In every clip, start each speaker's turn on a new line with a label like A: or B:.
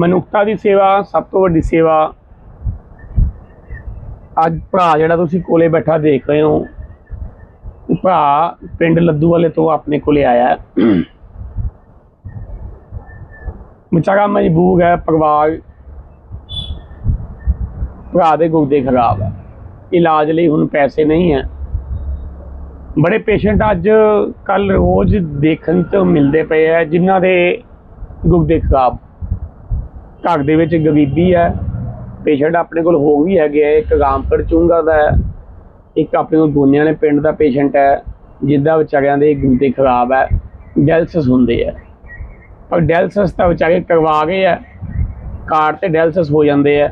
A: ਮਨੁੱਖਤਾ ਦੀ ਸੇਵਾ, ਸਭ ਤੋਂ ਵੱਡੀ ਸੇਵਾ। ਅੱਜ ਭਰਾ ਜਿਹੜਾ ਤੁਸੀਂ ਕੋਲੇ ਬੈਠਾ ਦੇਖ ਰਹੇ ਹੋ ਭਰਾ ਪਿੰਡ ਲੱਦੂ ਵਾਲੇ ਤੋਂ ਆਪਣੇ ਕੋਲੇ ਆਇਆ ਹੈ। ਵਿਚਾਰਾ ਮਜਬੂਰ ਹੈ, ਪਰਿਵਾਰ ਭਰਾ ਦੇ ਗੁਰਦੇ ਖਰਾਬ ਹੈ। ਇਲਾਜ ਲਈ ਹੁਣ ਪੈਸੇ ਨਹੀਂ ਹੈ। ਬੜੇ ਪੇਸ਼ੈਂਟ ਅੱਜ ਕੱਲ ਰੋਜ਼ ਦੇਖਣ ਤੋਂ ਮਿਲਦੇ ਪਏ ਆ ਜਿਨ੍ਹਾਂ ਦੇ ਗੁਰਦੇ ਖਰਾਬ ਘਰ ਦੇ ਵਿੱਚ ਗਰੀਬੀ ਹੈ ਪੇਸ਼ੈਂਟ ਆਪਣੇ ਕੋਲ ਹੋਰ ਵੀ ਹੈਗੇ ਆ, ਇੱਕ ਰਾਮਪੁਰ ਚੁੰਗਾ ਦਾ ਹੈ, ਇੱਕ ਆਪਣੇ ਕੋਲ ਗੋਨਿਆਂ ਨੇ ਪਿੰਡ ਦਾ ਪੇਸ਼ੈਂਟ ਹੈ, ਜਿੱਦਾਂ ਵਿਚਾਰਿਆਂ ਦੇ ਗੁੰਦੇ ਖਰਾਬ ਹੈ ਡੈਲਸਿਸ ਹੁੰਦੇ ਆ। ਪਰ ਡੈਲਸਿਸ ਤਾਂ ਵਿਚਾਰੇ ਕਰਵਾ ਗਏ ਆ ਕਾਰਡ ਤੇ ਡੈਲਸਿਸ ਹੋ ਜਾਂਦੇ ਆ,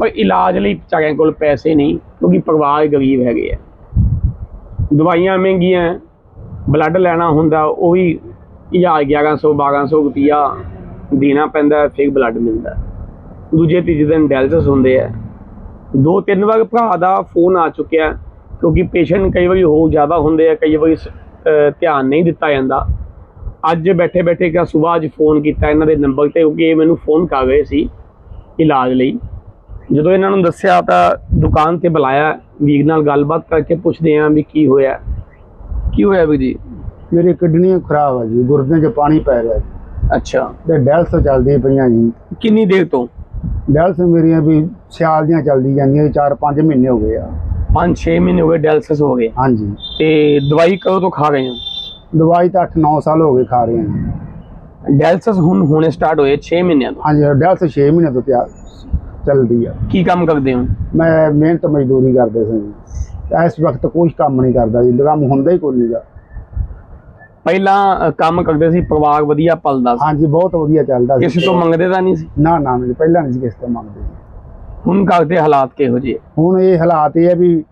A: ਪਰ ਇਲਾਜ ਲਈ ਵਿਚਾਰਿਆਂ ਕੋਲ ਪੈਸੇ ਨਹੀਂ, ਕਿਉਂਕਿ ਪਰਿਵਾਰ ਗਰੀਬ ਹੈਗੇ ਆ। ਦਵਾਈਆਂ ਮਹਿੰਗੀਆਂ ਬਲੱਡ ਲੈਣਾ ਹੁੰਦਾ, ਉਹ ਵੀ 1000 1100 1200 ਰੁਪਿਆ ਦੇਣਾ ਪੈਂਦਾ ਫਿਰ ਬਲੱਡ ਮਿਲਦਾ ਦੂਜੇ, ਤੀਜੇ ਦਿਨ ਡਾਇਲਸਿਸ ਹੁੰਦੇ ਆ ਦੋ, ਤਿੰਨ ਵਾਰ ਭਰਾ ਦਾ ਫੋਨ ਆ ਚੁੱਕਿਆ ਕਿਉਂਕਿ ਪੇਸ਼ੈਂਟ ਕਈ ਵਾਰੀ ਹੋ ਜ਼ਿਆਦਾ ਹੁੰਦੇ ਆ, ਕਈ ਵਾਰੀ ਸ- ਧਿਆਨ ਨਹੀਂ ਦਿੱਤਾ ਜਾਂਦਾ। ਅੱਜ ਬੈਠੇ ਬੈਠੇ ਕਿਹਾ ਸਵੇਰ ਅੱਜ ਫੋਨ ਕੀਤਾ, ਇਹਨਾਂ ਦੇ ਨੰਬਰ ਤੇ, ਕਿਉਂਕਿ ਇਹ ਮੈਨੂੰ ਫੋਨ ਕਰ ਰਹੇ ਸੀ ਇਲਾਜ ਲਈ। ਜਦੋਂ ਇਹਨਾਂ ਨੂੰ ਦੱਸਿਆ ਤਾਂ ਦੁਕਾਨ ਤੇ ਬੁਲਾਇਆ, ਵੀਰ ਨਾਲ ਗੱਲਬਾਤ ਕਰਕੇ ਪੁੱਛਦੇ ਆਂ ਵੀ ਕੀ ਹੋਇਆ। ਕੀ ਹੋਇਆ ਵੀਰ ਜੀ?
B: ਮੇਰੀ ਕਿਡਨੀ ਖਰਾਬ ਹੈ ਜੀ ਗੁਰਦਿਆਂ 'ਚ ਪਾਣੀ ਪੈ ਰਿਹਾ ਜੀ।
A: ਅੱਛਾ।
B: ਤੇ ਡੈਲਸ ਚੱਲਦੀਆਂ ਪਈਆਂ ਜੀ।
A: ਕਿੰਨੀ ਦੇਰ ਤੋਂ?
B: ਡੈਲਸ ਮੇਰੀਆਂ ਵੀ ਸਿਆਲ ਦੀਆਂ ਚੱਲਦੀ ਜਾਂਦੀਆਂ 4-5 ਮਹੀਨੇ ਹੋ ਗਏ ਆ।
A: 5-6 ਮਹੀਨੇ ਹੋ ਗਏ ਡੈਲਸਿਸ ਹੋ ਗਏ।
B: ਹਾਂਜੀ।
A: ਤੇ ਦਵਾਈ ਕਦੋਂ ਤੋਂ ਖਾ ਰਹੇ ਹੋ?
B: ਦਵਾਈ ਤਾਂ 8-9 ਸਾਲ ਹੋ ਗਏ ਖਾ ਰਹੇ ਹਾਂ।
A: ਡੈਲਸਿਸ ਹੁਣ ਹੋਣੇ ਸਟਾਰਟ ਹੋਏ 6 ਮਹੀਨਿਆਂ ਤੋਂ।
B: ਹਾਂਜੀ ਡੈਲਸ 6 ਮਹੀਨੇ ਤੋਂ ਤਿਆਰ ਚੱਲਦੀ ਆ।
A: ਕੀ ਕੰਮ ਕਰਦੇ ਹੋ?
B: ਮੈਂ ਮਿਹਨਤ ਮਜ਼ਦੂਰੀ ਕਰਦੇ ਸੀ ਇਸ ਵਕਤ ਕੋਈ ਕੰਮ ਨਹੀਂ ਕਰਦਾ ਜੀ ਕੰਮ ਹੁੰਦਾ ਹੀ ਕੋਈ ਨਹੀਂਗਾ
A: ਪਹਿਲਾਂ ਅ, ਕੰਮ ਕਰਦੇ ਸੀ ਪਰਿਵਾਰ ਵਧੀਆ ਪਲਦਾ ਸੀ।
B: ਹਾਂਜੀ ਬਹੁਤ ਵਧੀਆ ਚੱਲਦਾ ਸੀ।
A: ਕਿਸੇ ਤੋਂ ਮੰਗਦੇ ਤਾਂ ਨਹੀਂ ਸੀ।
B: ਨਾ ਨਾ ਜੀ, ਪਹਿਲਾਂ ਨਹੀਂ ਸੀ ਕਿਸੇ ਤੋਂ ਮੰਗਦੇ। ਜੀ।
A: ਹੁਣ ਘਰ ਦੇ ਹਾਲਾਤ ਕਿਹੋ ਜਿਹੇ?
B: ਹੁਣ ਇਹ ਹਾਲਾਤ ਇਹ ਹੈ ਵੀ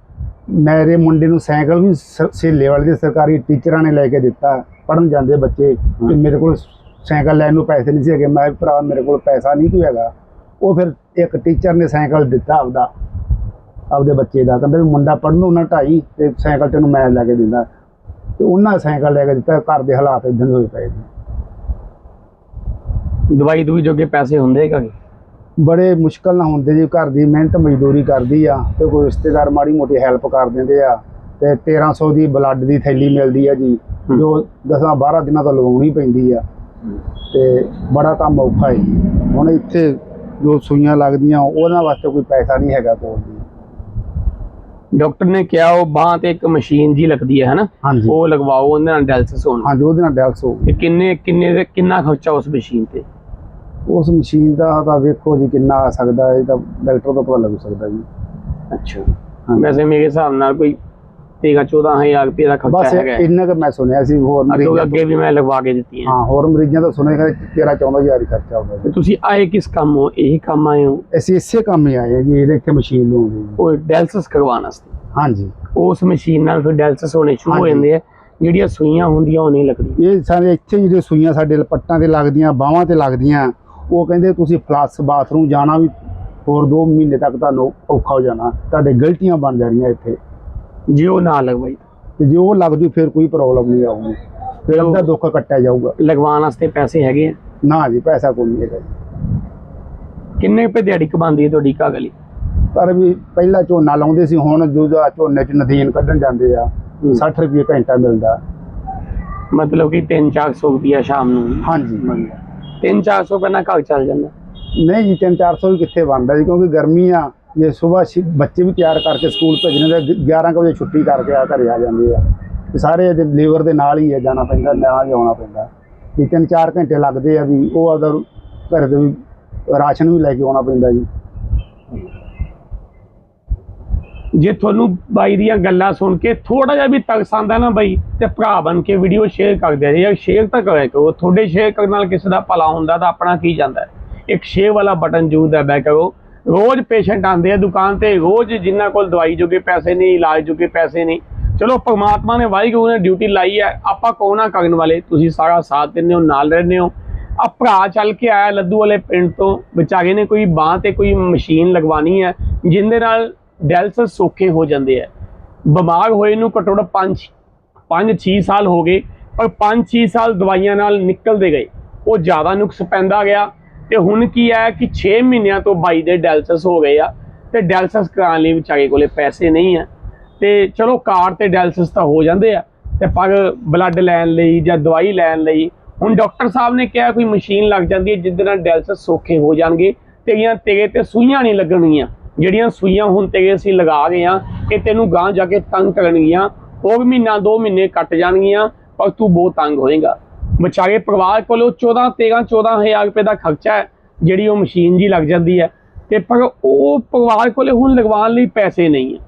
B: ਮੇਰੇ ਮੁੰਡੇ ਨੂੰ ਸਾਈਕਲ ਵੀ ਸ- ਸੇਲੇ ਵਾਲੇ ਦੇ ਸਰਕਾਰੀ ਟੀਚਰਾਂ ਨੇ ਲੈ ਕੇ ਦਿੱਤਾ। ਪੜਨ ਜਾਂਦੇ ਬੱਚੇ ਤੇ ਮੇਰੇ ਕੋਲ ਸਾਈਕਲ ਲੈਣ ਨੂੰ ਪੈਸੇ ਨਹੀਂ ਸੀ ਹੈਗੇ। ਮੈਂ ਕਿਹਾ, ਭਰਾ ਮੇਰੇ ਕੋਲ ਪੈਸਾ ਨਹੀਂ ਕੋਈ ਹੈਗਾ। ਉਹ ਫਿਰ ਇੱਕ ਟੀਚਰ ਨੇ ਸਾਈਕਲ ਦਿੱਤਾ ਆਪਦਾ ਆਪਦੇ ਬੱਚੇ ਦਾ। ਕਹਿੰਦਾ ਵੀ ਮੁੰਡਾ ਪੜਨ ਨੂੰ ਨਾ ਢਾਈ ਤੇ ਸਾਈਕਲ ਤੈਨੂੰ ਮੈਂ ਲੈ ਕੇ ਦਿੰਦਾ। ਤੇ ਉਹਨਾਂ ਸਾਈਕਲ ਲੈ ਕੇ ਦਿੱਤਾ ਘਰ ਦੇ ਹਾਲਾਤ ਇਦਾਂ ਦੇ ਹੋਏ ਪਏ ਨੇ
A: ਦਵਾਈ ਦੂਈ ਜੋਗੇ ਪੈਸੇ ਹੁੰਦੇ ਕਿ
B: ਬੜੇ ਮੁਸ਼ਕਲ ਨਾਲ ਹੁੰਦੇ ਜੀ ਘਰ ਦੀ ਮਿਹਨਤ ਮਜ਼ਦੂਰੀ ਕਰਦੀ ਆ ਤੇ ਕੋਈ ਰਿਸ਼ਤੇਦਾਰ ਮਾੜੀ ਮੋਟੀ ਹੈਲਪ ਕਰ ਦਿੰਦੇ ਆ ਤੇ 1300 ਦੀ ਬਲੱਡ ਦੀ ਥੈਲੀ ਮਿਲਦੀ ਆ ਜੀ। ਜੋ 10 12 ਦਿਨਾਂ ਤੋਂ ਲਗਾਉਣੀ ਪੈਂਦੀ ਆ ਤੇ ਬੜਾ ਕੰਮ ਔਖਾ ਹੈ। ਹੁਣ ਇੱਥੇ ਜੋ ਸੂਈਆਂ ਲੱਗਦੀਆਂ ਉਹਨਾਂ ਵਾਸਤੇ ਕੋਈ ਪੈਸਾ ਨਹੀਂ ਹੈਗਾ ਕੋਲ ਜੀ
A: ਡਾਕਟਰ ਨੇ ਕਿਹਾ ਉਹ ਬਾਹ ਤੇ ਇੱਕ ਮਸ਼ੀਨ ਜੀ ਲੱਗਦੀ ਹੈ ਹਨਾ?
B: ਹਾਂਜੀ।
A: ਉਹ ਲਗਵਾਓ ਉਹਦੇ ਨਾਲ ਡੈਲਸਿਸ ਹੋਣ।
B: ਹਾਂਜੀ ਉਹਦੇ ਨਾਲ ਡੈਲਸ ਹੋ
A: ਤੇ ਕਿੰਨੇ ਕਿੰਨੇ ਦੇ ਕਿੰਨਾ ਖਰਚਾ ਉਸ ਮਸ਼ੀਨ ਤੇ?
B: ਉਸ ਮਸ਼ੀਨ ਦਾ ਤਾਂ ਵੇਖੋ ਜੀ ਕਿੰਨਾ ਆ ਸਕਦਾ ਇਹ ਤਾਂ ਡਾਕਟਰ ਤੋਂ ਪਤਾ ਲੱਗ ਸਕਦਾ ਜੀ।
A: ਅੱਛਾ।
B: ਹਾਂਜੀ।
A: ਵੈਸੇ ਮੇਰੇ ਹਿਸਾਬ ਨਾਲ ਕੋਈ ਤੇਗਾ 14000 ਰੁਪਏ ਦਾ ਖਰਚਾ
B: ਬਸ
A: ਹੈਗਾ ਹੈ।
B: ਇੰਨਾ ਕੁ ਮੈਂ ਸੁਣਿਆ ਸੀ ਹੋਰ
A: ਅੱਗੇ
B: ਮਰੀਜ਼ਾਂ
A: ਅੱਗੇ ਵੀ ਮੈਂ ਲਗਵਾ ਕੇ ਦਿੱਤੀ ਹੈ
B: ਹੋਰ ਮਰੀਜ਼ਾਂ ਤੋਂ ਸੁਣਿਆ ਕਿ 13 14000 ਹੀ ਖਰਚਾ ਹੁੰਦਾ ਜੀ।
A: ਤੇ ਤੁਸੀਂ ਆਏ ਕਿਸ ਕੰਮ ਹੋ? ਇਹੀ ਕੰਮ ਆਏ ਹੋ?
B: ਅਸੀਂ ਇਸੇ ਕੰਮ ਹੀ ਆਏ ਹਾਂ ਜੀ ਇਹਦੇ ਇੱਥੇ ਮਸ਼ੀਨ ਲਾਉਂਦੇ ਜੀ।
A: ਉਹ ਡੈਲਸਿਸ ਕਰਵਾਉਣ ਵਾਸਤੇ?
B: ਹਾਂਜੀ।
A: ਉਸ ਮਸ਼ੀਨ ਨਾਲ ਫਿਰ ਡੈਲਸਿਸ ਹੋਣੇ ਸ਼ੁਰੂ ਹੋ
B: ਹਾਂਜੀ।
A: ਜਾਂਦੇ ਆ। ਜਿਹੜੀਆਂ ਸੂਈਆਂ ਹੁੰਦੀਆਂ ਉਹ ਨਹੀਂ ਲੱਗਦੀਆਂ।
B: ਇਹ ਸਾਰੇ ਇੱਥੇ ਜਿਹੜੇ ਸੂਈਆਂ ਸਾਡੇ ਲਪੱਟਾਂ ਤੇ ਲੱਗਦੀਆਂ ਬਾਹਾਂ ਤੇ ਲੱਗਦੀਆਂ ਉਹ ਕਹਿੰਦੇ ਤੁਸੀਂ ਫਲੱਸ ਬਾਥਰੂਮ ਜਾਣਾ ਵੀ ਹੋਰ 2 ਮਹੀਨੇ ਤੱਕ ਤੁਹਾਨੂੰ ਔਖਾ ਹੋ ਜਾਣਾ। ਤੁਹਾਡੇ ਗਲਤੀਆਂ ਬਣ ਜਾਣੀਆਂ ਇੱਥੇ।
A: ਜੇ ਉਹ ਨਾ ਲਗਵਾਈ
B: ਤੇ ਜੇ ਉਹ ਲੱਗ ਜੂ ਫਿਰ ਕੋਈ ਪ੍ਰੋਬਲਮ ਨਹੀਂ ਆਊਗੀ। ਫਿਰ
A: ਚਲੋ।
B: ਦੁੱਖ ਕੱਟਿਆ ਜਾਊਗਾ।
A: ਲਗਵਾਉਣ ਵਾਸਤੇ ਪੈਸੇ ਹੈਗੇ ਆ?
B: ਨਾ ਜੀ ਪੈਸਾ ਕੋਈ ਨਹੀਂ ਹੈਗਾ ਜੀ।
A: ਕਿੰਨੇ ਰੁਪਏ ਦਿਹਾੜੀ ਕਮਾਉਂਦੀ ਹੈ ਤੁਹਾਡੀ ਕਾਗਲੀ
B: ਪਰ ਵੀ ਪਹਿਲਾਂ ਝੋਨਾ ਲਾਉਂਦੇ ਸੀ ਹੁਣ ਜੋ ਜੋ ਝੋਨੇ 'ਚ ਨਦੀਨ ਕੱਢਣ ਜਾਂਦੇ ਆ 60 ਰੁਪਏ ਘੰਟਾ ਮਿਲਦਾ।
A: ਮਤਲਬ ਕਿ 3-400 ਰੁਪਿਆ ਸ਼ਾਮ ਨੂੰ।
B: ਹਾਂਜੀ।
A: 3-400 ਰੁਪਏ ਨਾਲ ਘਰ ਚੱਲ ਜਾਂਦਾ।
B: ਨਹੀਂ ਜੀ 3-400 ਵੀ ਕਿੱਥੇ ਬਣਦਾ ਜੀ ਕਿਉਂਕਿ ਗਰਮੀ ਆ ਜੇ ਸਵੇਰ ਬੱਚੇ ਵੀ ਤਿਆਰ ਕਰਕੇ ਸਕੂਲ ਭੇਜਣੇ ਦੇ 11 ਕੁ ਵਜੇ ਛੁੱਟੀ ਕਰਕੇ ਆ ਘਰੇ ਆ ਜਾਂਦੇ ਆ। ਸਾਰੇ ਇਹਦੇ ਲੇਬਰ ਦੇ ਨਾਲ ਹੀ ਹੈ ਜਾਣਾ ਪੈਂਦਾ, ਨਾਲ ਹੀ ਆਉਣਾ ਪੈਂਦਾ। ਵੀ ਤਿੰਨ ਚਾਰ ਘੰਟੇ ਲੱਗਦੇ ਆ ਵੀ ਉਹ ਅਦਰ ਘਰ ਦੇ ਵੀ ਰਾਸ਼ਨ ਵੀ ਲੈ ਕੇ ਆਉਣਾ ਪੈਂਦਾ ਜੀ।
A: ਜੇ ਤੁਹਾਨੂੰ ਬਾਈ ਦੀਆਂ ਗੱਲਾਂ ਸੁਣ ਕੇ ਥੋੜਾ ਜਿਹਾ ਵੀ ਤਗਸ ਆਉਂਦਾ ਨਾ ਬਾਈ, ਤੇ ਭਰਾ ਬਣ ਕੇ ਵੀਡੀਓ ਸ਼ੇਅਰ ਕਰ ਦਿਆ ਜੇ ਸ਼ੇਅਰ ਤਾਂ ਕਰਿਆ ਕਰੋ। ਤੁਹਾਡੇ ਸ਼ੇਅਰ ਕਰਨ ਨਾਲ ਕਿਸੇ ਦਾ ਭਲਾ ਹੁੰਦਾ ਤਾਂ ਆਪਣਾ ਕੀ ਜਾਂਦਾ ਇੱਕ ਸ਼ੇਅਰ ਵਾਲਾ ਬਟਨ ਜ਼ਰੂਰ ਦਬਾ ਕਰੋ। ਰੋਜ਼ ਪੇਸ਼ੈਂਟ ਆਉਂਦੇ ਆ ਦੁਕਾਨ ਤੇ, ਰੋਜ਼ ਜਿਨ੍ਹਾਂ ਕੋਲ ਦਵਾਈ ਜੋਗੇ ਪੈਸੇ ਨਹੀਂ, ਇਲਾਜ ਜੋਗੇ ਪੈਸੇ ਨਹੀਂ। ਚਲੋ, ਪਰਮਾਤਮਾ ਨੇ ਵਾਹਿਗੁਰੂ ਨੇ ਡਿਊਟੀ ਲਾਈ ਹੈ, ਆਪਾਂ ਕੌਣ ਨਾ ਕਰਨ ਵਾਲੇ? ਤੁਸੀਂ ਸਾਰਾ ਸਾਥ ਦਿੰਦੇ ਹੋ, ਨਾਲ ਰਹਿੰਦੇ ਹੋ। ਆ ਭਰਾ ਚੱਲ ਕੇ ਆਇਆ ਲੱਦੂ ਵਾਲੇ ਪਿੰਡ ਤੋਂ, ਵਿਚਾਰੇ ਨੇ ਕੋਈ ਬਾਂਹ ਤੇ ਕੋਈ ਮਸ਼ੀਨ ਲਗਵਾਣੀ ਹੈ, ਜਿੰਦੇ ਨਾਲ ਡੈਲਸਿਸ ਸੌਖੇ ਹੋ ਜਾਂਦੇ ਆ। ਬਿਮਾਰ ਹੋਏ ਨੂੰ ਘੱਟੋ ਘੱਟ 5 5 6 ਸਾਲ ਹੋ ਗਏ, ਪਰ 5 6 ਸਾਲ ਦਵਾਈਆਂ ਨਾਲ ਨਿਕਲਦੇ ਗਏ। ਉਹ ਜ਼ਿਆਦਾ ਨੁਕਸ ਪੈਂਦਾ ਗਿਆ ਤੇ ਹੁਣ ਕੀ ਹੈ ਕਿ 6 ਮਹੀਨਿਆਂ ਤੋਂ ਬਾਈ ਦੇ ਡਾਇਲਸਿਸ ਹੋ ਗਏ ਆ ਤੇ ਡਾਇਲਸਿਸ ਕਰਾਉਣ ਲਈ ਵਿਚਾਰੇ ਕੋਲੇ ਪੈਸੇ ਨਹੀਂ ਆ। ਤੇ ਚਲੋ ਕਾਰਡ ਤੇ ਡਾਇਲਸਿਸ ਤਾਂ ਹੋ ਜਾਂਦੇ ਆ, ਤੇ ਪਰ ਬਲੱਡ ਲੈਣ ਲਈ ਜਾਂ ਦਵਾਈ ਲੈਣ ਲਈ ਹੁਣ ਡਾਕਟਰ ਸਾਹਿਬ ਨੇ ਕਿਹਾ ਕੋਈ ਮਸ਼ੀਨ ਲੱਗ ਜਾਂਦੀ ਹੈ ਜਿਹਦੇ ਨਾਲ ਡਾਇਲਸਿਸ ਸੌਖੇ ਹੋ ਜਾਣਗੇ, ਤੇਰੀਆਂ ਤੇਰੇ ਤੇ ਸੂਈਆਂ ਨਹੀਂ ਲੱਗਣਗੀਆਂ। ਜਿਹੜੀਆਂ ਸੂਈਆਂ ਹੁਣ ਤੇਰੇ ਅਸੀਂ ਲਗਾ ਗਏ ਆ, ਇਹ ਤੈਨੂੰ ਗਾਂ ਜਾ ਕੇ ਤੰਗ ਕਰਨਗੀਆਂ, ਉਹ ਵੀ ਮਹੀਨਾ 2 ਮਹੀਨੇ ਕੱਟ ਜਾਣਗੀਆਂ, ਪਰ ਤੂੰ ਬਹੁਤ ਤੰਗ ਹੋਏਗਾ। ਵਿਚਾਰੇ ਪਰਿਵਾਰ ਕੋਲੋਂ 14 13 14000 ਰੁਪਏ ਦਾ ਖਰਚਾ ਹੈ, ਜਿਹੜੀ ਉਹ ਮਸ਼ੀਨ ਜੀ ਲੱਗ ਜਾਂਦੀ ਹੈ। ਤੇ ਪਰ ਉਹ ਪਰਿਵਾਰ ਕੋਲੇ ਹੁਣ ਲਗਵਾਉਣ ਲਈ ਪੈਸੇ ਨਹੀਂ ਹੈ।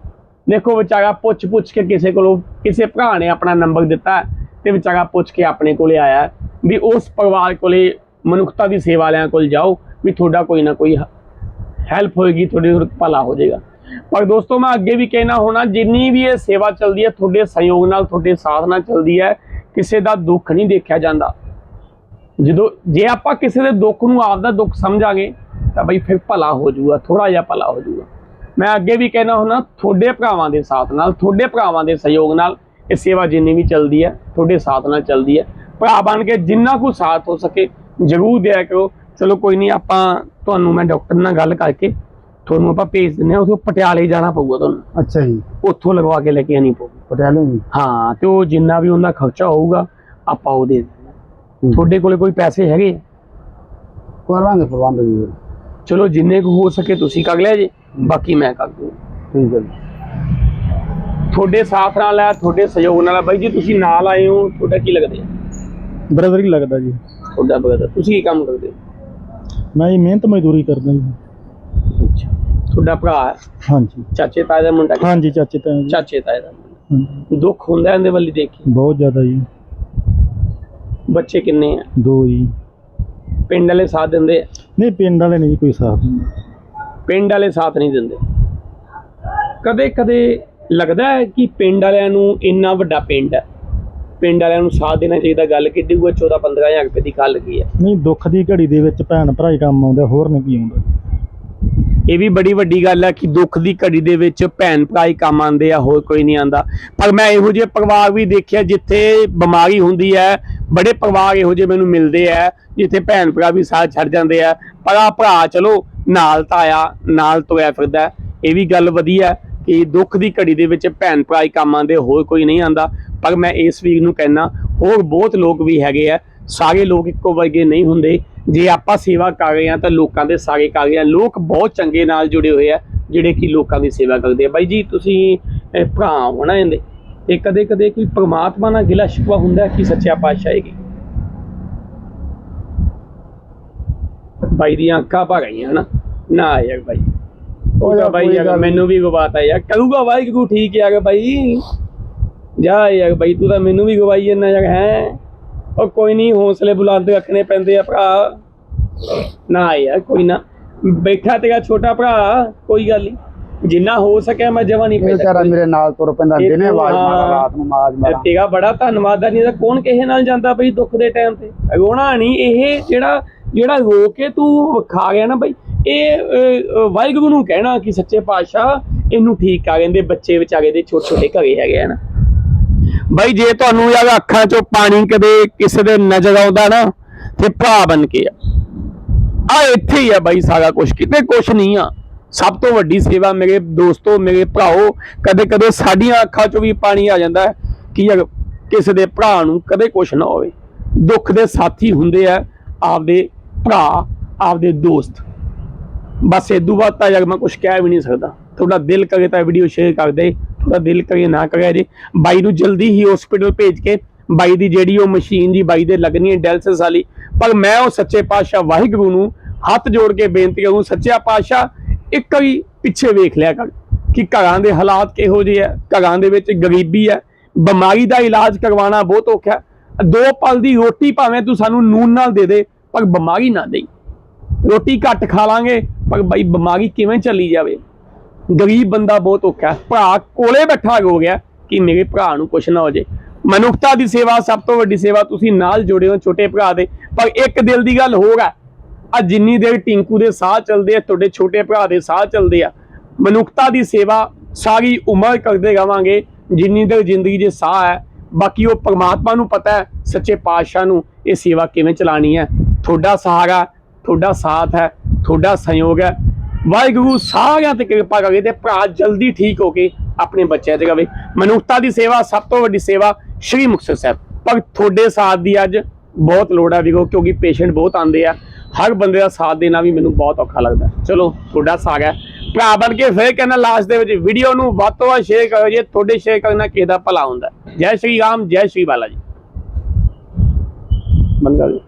A: ਦੇਖੋ, ਵਿਚਾਰਾ ਪੁੱਛ ਪੁੱਛ ਕੇ ਕਿਸੇ ਕੋਲੋਂ, ਕਿਸੇ ਭਰਾ ਨੇ ਆਪਣਾ ਨੰਬਰ ਦਿੱਤਾ ਹੈ ਤੇ ਵਿਚਾਰਾ ਪੁੱਛ ਕੇ ਆਪਣੇ ਕੋਲੇ ਆਇਆ ਵੀ ਉਸ ਪਰਿਵਾਰ ਕੋਲੇ ਮਨੁੱਖਤਾ ਦੀ ਸੇਵਾ ਵਾਲਿਆਂ ਕੋਲ ਜਾਓ ਵੀ ਤੁਹਾਡਾ ਕੋਈ ਨਾ ਕੋਈ ਹੈਲਪ ਹੋਏਗੀ, ਤੁਹਾਡੇ ਭਲਾ ਹੋ ਜਾਏਗਾ। ਪਰ ਦੋਸਤੋ, ਮੈਂ ਅੱਗੇ ਵੀ ਕਹਿਣਾ ਹੋਣਾ, ਜਿੰਨੀ ਵੀ ਇਹ ਸੇਵਾ ਚੱਲਦੀ ਹੈ, ਤੁਹਾਡੇ ਸਹਿਯੋਗ ਨਾਲ, ਤੁਹਾਡੇ ਸਾਥ ਨਾਲ ਚੱਲਦੀ ਹੈ ਕਿਸੇ ਦਾ ਦੁੱਖ ਨਹੀਂ ਦੇਖਿਆ ਜਾਂਦਾ। ਜਦੋਂ ਜੇ ਆਪਾਂ ਕਿਸੇ ਦੇ ਦੁੱਖ ਨੂੰ ਆਪਦਾ ਦੁੱਖ ਸਮਝਾਂਗੇ, ਤਾਂ ਬਈ ਫਿਰ ਭਲਾ ਹੋ ਜਾਊਗਾ ਥੋੜਾ ਜਿਹਾ ਭਲਾ ਹੋ ਜਾਊਗਾ। ਮੈਂ ਅੱਗੇ ਵੀ ਕਹਿਣਾ ਹੁੰਦਾ, ਤੁਹਾਡੇ ਭਰਾਵਾਂ ਦੇ ਸਾਥ ਨਾਲ, ਤੁਹਾਡੇ ਭਰਾਵਾਂ ਦੇ ਸਹਿਯੋਗ ਨਾਲ ਇਹ ਸੇਵਾ ਜਿੰਨੀ ਵੀ ਚੱਲਦੀ ਹੈ, ਤੁਹਾਡੇ ਸਾਥ ਨਾਲ ਚੱਲਦੀ ਹੈ। ਭਰਾ ਬਣ ਕੇ ਜਿੰਨਾ ਕੁ ਸਾਥ ਹੋ ਸਕੇ, ਜ਼ਰੂਰ ਦਿਆ ਕਰੋ। ਚਲੋ ਕੋਈ ਨਹੀਂ, ਆਪਾਂ ਤੁਹਾਨੂੰ ਮੈਂ ਡਾਕਟਰ ਨਾਲ ਗੱਲ ਕਰਕੇ ਤੁਹਾਨੂੰ ਆਪਾਂ ਭੇਜ ਦਿੰਦੇ ਹਾਂ ਉੱਥੇ ਪਟਿਆਲੇ ਜਾਣਾ ਪਊਗਾ ਤੁਹਾਨੂੰ।
B: ਅੱਛਾ ਜੀ।
A: ਉੱਥੋਂ ਲਗਵਾ ਕੇ ਲੈ ਕੇ ਆਣੀ ਪਊਗੀ।
B: ਪਟਿਆਲੇ ਜੀ
A: ਹਾਂ ਤੇ ਉਹ ਜਿੰਨਾ ਵੀ ਉਹਦਾ ਖਰਚਾ ਹੋਊਗਾ ਆਪਾਂ ਉਹ ਦੇ ਦਿੰਦੇ। ਤੁਹਾਡੇ ਕੋਲੇ ਕੋਈ ਪੈਸੇ ਹੈਗੇ?
B: ਕਰਾਂਗੇ ਪ੍ਰਬੰਧ ਜੀ।
A: ਚਲੋ ਜਿੰਨੇ ਕੁ ਹੋ ਸਕੇ ਤੁਸੀਂ ਕਰ ਲਿਆ ਜੀ ਬਾਕੀ ਮੈਂ ਕਰ ਦੂੰ
B: ਠੀਕ ਹੈ ਜੀ।
A: ਤੁਹਾਡੇ ਸਾਥ ਨਾਲ ਹੈ ਤੁਹਾਡੇ ਸਹਿਯੋਗ ਨਾਲ ਹੈ। ਬਾਈ ਜੀ ਤੁਸੀਂ ਨਾਲ ਆਏ ਹੋ ਤੁਹਾਡਾ ਕੀ ਲੱਗਦਾ
C: ਬ੍ਰਦਰ ਹੀ ਲੱਗਦਾ ਜੀ?
A: ਤੁਹਾਡਾ ਬਗਦਾ ਤੁਸੀਂ ਕੀ ਕੰਮ ਕਰਦੇ ਹੋ?
C: ਮੈਂ ਜੀ ਮਿਹਨਤ ਮਜ਼ਦੂਰੀ ਕਰਦਾ ਜੀ।
A: ਤੁਹਾਡਾ ਭਰਾ
C: ਹਾਂਜੀ।
A: ਚਾਚੇ ਤਾਏ ਦਾ ਮੁੰਡਾ ਕਿ-
C: ਹਾਂਜੀ ਚਾਚੇ ਤਾਂ ਜੀ
A: ਚਾਚੇ ਤਾਏ ਦਾ ਮੁੰਡਾ।
C: ਹਾਂਜੀ।
A: ਦੁੱਖ ਹੁੰਦਾ ਇਹਦੇ ਵੱਲ ਹੀ ਦੇਖੀ
C: ਬਹੁਤ ਜ਼ਿਆਦਾ ਜੀ।
A: ਬੱਚੇ ਕਿੰਨੇ ਆ?
C: ਦੋ ਜੀ।
A: ਪਿੰਡ ਵਾਲੇ ਸਾਥ ਦਿੰਦੇ ਆ?
C: ਨਹੀਂ ਪਿੰਡ ਵਾਲੇ ਨਹੀਂ ਜੀ ਕੋਈ ਸਾਥ
A: ਪਿੰਡ ਵਾਲੇ ਸਾਥ ਨਹੀਂ ਦਿੰਦੇ। ਕਦੇ ਕਦੇ ਲੱਗਦਾ ਹੈ ਕਿ ਪਿੰਡ ਵਾਲਿਆਂ ਨੂੰ ਇੰਨਾ ਵੱਡਾ ਪਿੰਡ ਹੈ? ਪਿੰਡ ਵਾਲਿਆਂ ਨੂੰ ਸਾਥ ਦੇਣਾ ਚਾਹੀਦਾ ਗੱਲ ਕਿੱਡੀ ਹੋਈ 14 15000 ਰੁਪਏ ਦੀ ਗੱਲ ਕੀ ਹੈ?
C: ਨਹੀਂ ਦੁੱਖ ਦੀ ਘੜੀ ਦੇ ਵਿੱਚ ਭੈਣ ਭਰਾ ਹੀ ਕੰਮ ਆਉਂਦੇ ਹੋਰ ਨਹੀਂ ਕੀ ਆਉਂਦਾ
A: ਇਹ ਵੀ ਬੜੀ ਵੱਡੀ ਗੱਲ ਹੈ ਕਿ ਦੁੱਖ ਦੀ ਘੜੀ ਦੇ ਵਿੱਚ ਭੈਣ ਭਰਾ ਹੀ ਕੰਮ ਆਉਂਦੇ ਆ, ਹੋਰ ਕੋਈ ਨਹੀਂ ਆਂਦਾ ਪਰ ਮੈਂ ਇਹੋ ਜਿਹੇ ਪਰਿਵਾਰ ਵੀ ਦੇਖਿਆ ਜਿੱਥੇ ਬਿਮਾਰੀ ਹੁੰਦੀ ਹੈ ਬੜੇ ਪਰਿਵਾਰ ਇਹੋ ਜਿਹੇ ਮੈਨੂੰ ਮਿਲਦੇ ਆ, ਜਿੱਥੇ ਭੈਣ ਭਰਾ ਵੀ ਸਾਥ ਛੱਡ ਜਾਂਦੇ ਆ। ਪਰ ਆ ਭਰਾ ਚਲੋ, ਨਾਲ ਤਾਂ ਆਇਆ, ਨਾਲ ਤੁਰਿਆ ਫਿਰਦਾ। ਇਹ ਵੀ ਗੱਲ ਵਧੀਆ ਕਿ ਦੁੱਖ ਦੀ ਘੜੀ ਦੇ ਵਿੱਚ ਭੈਣ ਭਰਾ ਹੀ ਕੰਮ ਆਉਂਦੇ, ਹੋਰ ਕੋਈ ਨਹੀਂ ਆਂਦਾ ਪਰ ਮੈਂ ਇਸ ਵੀਰ ਨੂੰ ਕਹਿਣਾ ਹੋਰ ਬਹੁਤ ਲੋਕ ਵੀ ਹੈਗੇ ਆ। ਸਾਰੇ ਲੋਕ ਇੱਕੋ ਵਰਗੇ ਨਹੀਂ ਹੁੰਦੇ। ਜੇ ਆਪਾਂ ਸੇਵਾ ਕਰ ਰਹੇ ਹਾਂ ਤਾਂ ਲੋਕਾਂ ਦੇ ਸਾਰੇ ਕਰ ਰਹੇ ਹਾਂ। ਲੋਕ ਬਹੁਤ ਚੰਗੇ ਨਾਲ ਜੁੜੇ ਹੋਏ ਆ ਜਿਹੜੇ ਕਿ ਲੋਕਾਂ ਦੀ ਸੇਵਾ ਕਰਦੇ ਆ। ਬਾਈ ਜੀ ਤੁਸੀਂ ਭਰਾ ਹੋਣਾ ਇਹਦੇ। ਤੇ ਕਦੇ ਕਦੇ ਕੋਈ ਪ੍ਰਮਾਤਮਾ ਨਾਲ ਗਿਲਾ ਸ਼ਿਕਵਾ ਹੁੰਦਾ ਕਿ ਸੱਚਾ ਪਾਤਸ਼ਾਹ ਹੈਗੀ। ਬਾਈ ਦੀਆਂ ਅੱਖਾਂ ਭਰ ਗਈਆਂ ਨਾ। ਨਾ ਯਾਰ ਬਾਈ। ਉਹ ਤਾਂ
B: ਯਾਰ
A: ਬਾਈ ਯਾਰ ਮੈਨੂੰ ਵੀ ਗਵਾਤਾ ਯਾਰ। ਕਰੂਗਾ ਵਾਹਿਗੁਰੂ ਠੀਕ ਯਾਰ ਬਾਈ। ਜਾ ਯਾਰ ਬਾਈ ਤੂੰ ਤਾਂ ਮੈਨੂੰ ਵੀ ਗਵਾਈ ਜਾਂਦਾ ਯਾਰ ਹੈ? ਉਹ ਕੋਈ ਨਹੀਂ ਹੌਸਲੇ ਬੁਲੰਦ ਰੱਖਣੇ ਪੈਂਦੇ ਆ ਭਰਾ। ਨਾ ਯਾਰ ਕੋਈ ਨਾ। ਬੈਠਾ ਤੇਰਾ ਛੋਟਾ ਭਰਾ ਕੋਈ ਗੱਲ ਨਹੀਂ। ਜਿੰਨਾ ਹੋ ਸਕਿਆ ਮੈਂ
B: ਇਹ
A: ਪੈਦਾ।
B: ਵਿਚਾਰਾ ਮੇਰੇ ਨਾਲ ਤੁਰ ਪੈਂਦਾ ਦਿਨੇ ਆਵਾਜ਼। ਮਾਰਾ ਰਾਤ ਨੂੰ ਆਵਾਜ਼ ਮਾਰਾ।
A: ਤੇਰਾ ਬੜਾ ਧੰਨਵਾਦ ਆ ਨਹੀਂ ਤਾਂ ਕੌਣ ਕਿਸੇ ਨਾਲ ਜਾਂਦਾ ਬਈ ਦੁੱਖ ਦੇ ਟਾਈਮ ਤੇ? ਰੋਣਾ ਨਹੀਂ ਇਹ ਜਿਹੜਾ ਜਿਹੜਾ ਰੋ ਕੇ ਤੂੰ ਵਿਖਾ ਗਿਆ ਨਾ ਬਈ ਇਹ ਵਾਹਿਗੁਰੂ ਨੂੰ ਕਹਿਣਾ ਕਿ ਸੱਚੇ ਪਾਤਸ਼ਾਹ ਇਹਨੂੰ ਠੀਕ ਕਰ ਕਹਿੰਦੇ ਬੱਚੇ ਵਿਚਾਰੇ ਦੇ ਛੋਟੇ ਛੋਟੇ ਘਰੇ ਹੈਗੇ ਆ ਨਾ। ਬਾਈ ਜੇ ਤੁਹਾਨੂੰ ਯਾਰ ਅੱਖਾਂ ਚੋਂ ਪਾਣੀ ਕਦੇ ਕਿਸੇ ਦੇ ਨਜ਼ਰ ਆਉਂਦਾ ਨਾ, ਤੇ ਭਰਾ ਬਣ ਕੇ ਆ। ਆ ਇੱਥੇ ਹੀ ਆ ਬਾਈ ਸਾਰਾ ਕੁਝ ਕਿਤੇ ਕੁਝ ਨਹੀਂ ਆ। ਸਭ ਤੋਂ ਵੱਡੀ ਸੇਵਾ ਮੇਰੇ ਦੋਸਤੋ, ਮੇਰੇ ਭਰਾਓ, ਕਦੇ ਕਦੇ ਸਾਡੀਆਂ ਅੱਖਾਂ ਚੋਂ ਵੀ ਪਾਣੀ ਆ ਜਾਂਦਾ ਹੈ ਕਿ ਯਾਰ ਕਿਸੇ ਦੇ ਭਰਾ ਨੂੰ ਕਦੇ ਕੁਝ ਨਾ ਹੋਵੇ। ਦੁੱਖ ਦੇ ਸਾਥੀ ਹੁੰਦੇ ਆ ਆਪਦੇ ਭਰਾ, ਆਪਦੇ ਦੋਸਤ। ਬਸ ਇਦੋਂ ਬਾਅਦ ਤਾਂ ਯਾਰ ਮੈਂ ਕੁਝ ਕਹਿ ਵੀ ਨਹੀਂ ਸਕਦਾ। ਤੁਹਾਡਾ ਦਿਲ ਕਰੇ ਤਾਂ ਵੀਡੀਓ ਸ਼ੇਅਰ ਕਰ ਦੇ। ਤੁਹਾਡਾ ਦਿਲ ਕਰੇ ਨਾ ਕਰਿਆ ਜੇ। ਬਾਈ ਨੂੰ ਜਲਦੀ ਹੀ ਹਸਪੀਟਲ ਭੇਜ ਕੇ ਬਾਈ ਦੀ ਜਿਹੜੀ ਉਹ ਮਸ਼ੀਨ ਜੀ, ਬਾਈ ਦੇ ਲੱਗਣੀ ਹੈ ਡੈਲਸਿਸ ਵਾਲੀ। ਪਰ ਮੈਂ ਉਹ ਸੱਚੇ ਪਾਤਸ਼ਾਹ ਵਾਹਿਗੁਰੂ ਨੂੰ ਹੱਥ ਜੋੜ ਕੇ ਬੇਨਤੀ ਕਰੂੰ ਸੱਚਿਆ ਪਾਤਸ਼ਾਹ, ਇੱਕ ਵੀ ਪਿੱਛੇ ਵੇਖ ਲਿਆ ਕਰ ਕਿ ਘਰਾਂ ਦੇ ਹਾਲਾਤ ਕਿਹੋ ਜਿਹੇ ਆ, ਘਰਾਂ ਦੇ ਵਿੱਚ ਗਰੀਬੀ ਹੈ ਬਿਮਾਰੀ ਦਾ ਇਲਾਜ ਕਰਵਾਉਣਾ ਬਹੁਤ ਔਖਾ ਦੋ ਪਲ ਦੀ ਰੋਟੀ ਭਾਵੇਂ ਤੂੰ ਸਾਨੂੰ ਨੂਨ ਨਾਲ ਦੇ ਦੇ, ਪਰ ਬਿਮਾਰੀ ਨਾ ਦੇਈ। ਰੋਟੀ ਘੱਟ ਖਾ ਲਾਂਗੇ, ਪਰ ਬਈ ਬਿਮਾਰੀ ਕਿਵੇਂ ਚੱਲੀ ਜਾਵੇ? ਗਰੀਬ ਬੰਦਾ ਬਹੁਤ ਔਖਾ ਭਰਾ ਕੋਲੇ ਬੈਠਾ ਹੋ ਗਿਆ ਕਿ ਮੇਰੇ ਭਰਾ ਨੂੰ ਕੁਛ ਨਾ ਹੋ ਜੇ। ਮਨੁੱਖਤਾ ਦੀ ਸੇਵਾ ਸਭ ਤੋਂ ਵੱਡੀ ਸੇਵਾ ਤੁਸੀਂ ਨਾਲ ਜੁੜੇ ਹੋ ਛੋਟੇ ਭਰਾ ਦੇ। ਪਰ ਇੱਕ ਦਿਲ ਦੀ ਗੱਲ ਹੋਰ ਹੈ ਆ ਜਿੰਨੀ ਦੇਰ ਟਿੰਕੂ ਦੇ ਸਾਹ ਚੱਲਦੇ ਆ, ਤੁਹਾਡੇ ਛੋਟੇ ਭਰਾ ਦੇ ਸਾਹ ਚੱਲਦੇ ਆ, ਮਨੁੱਖਤਾ ਦੀ ਸੇਵਾ ਸਾਰੀ ਉਮਰ ਕਰਦੇ ਰਵਾਂਗੇ, ਜਿੰਨੀ ਦੇਰ ਜ਼ਿੰਦਗੀ 'ਚ ਸਾਹ ਹੈ। ਬਾਕੀ ਉਹ ਪਰਮਾਤਮਾ ਨੂੰ ਪਤਾ ਹੈ, ਸੱਚੇ ਪਾਤਸ਼ਾਹ ਨੂੰ ਇਹ ਸੇਵਾ ਕਿਵੇਂ ਚਲਾਣੀ ਹੈ। ਤੁਹਾਡਾ ਸਹਾਰਾ, ਤੁਹਾਡਾ ਸਾਥ ਹੈ, ਤੁਹਾਡਾ ਸਹਿਯੋਗ ਹੈ। ਵਾਹਿਗੁਰੂ ਸਾਰਿਆਂ ਤੇ ਕਿਰਪਾ ਕਰੇ ਤੇ ਭਰਾ ਜਲਦੀ ਠੀਕ ਹੋ ਕੇ ਆਪਣੇ ਬੱਚਿਆਂ ਤੇ ਰਵੇ। ਮਨੁੱਖਤਾ ਦੀ ਸੇਵਾ ਸਭ ਤੋਂ ਵੱਡੀ ਸੇਵਾ ਸ਼੍ਰੀ ਮੁਕਤਸਰ ਸਾਹਿਬ। ਪਰ ਤੁਹਾਡੇ ਸਾਥ ਦੀ ਅੱਜ ਬਹੁਤ ਲੋੜ ਹੈ ਵੀਰੋ, ਕਿਉਂਕਿ ਪੇਸ਼ੈਂਟ ਬਹੁਤ ਆਉਂਦੇ ਆ। ਹਰ ਬੰਦੇ ਦਾ ਸਾਥ ਦੇਣਾ ਵੀ ਮੈਨੂੰ ਬਹੁਤ ਔਖਾ ਲੱਗਦਾ। ਚਲੋ, ਤੁਹਾਡਾ ਸਾਗ ਹੈ ਭਰਾ ਬਣ ਕੇ ਫਿਰ ਕਹਿੰਦਾ ਲਾਸਟ ਦੇ ਵਿੱਚ ਵੀਡੀਓ ਨੂੰ ਵੱਧ ਤੋਂ ਵੱਧ ਸ਼ੇਅਰ ਕਰੋ ਜੇ ਤੁਹਾਡੇ ਸ਼ੇਅਰ ਕਰਨਾ ਕਿਸੇ ਦਾ ਭਲਾ ਹੁੰਦਾ। ਜੈ ਸ਼੍ਰੀ ਰਾਮ, ਜੈ ਸ਼੍ਰੀ ਬਾਲਾ ਜੀ। ਬੰਦ ਜੀ।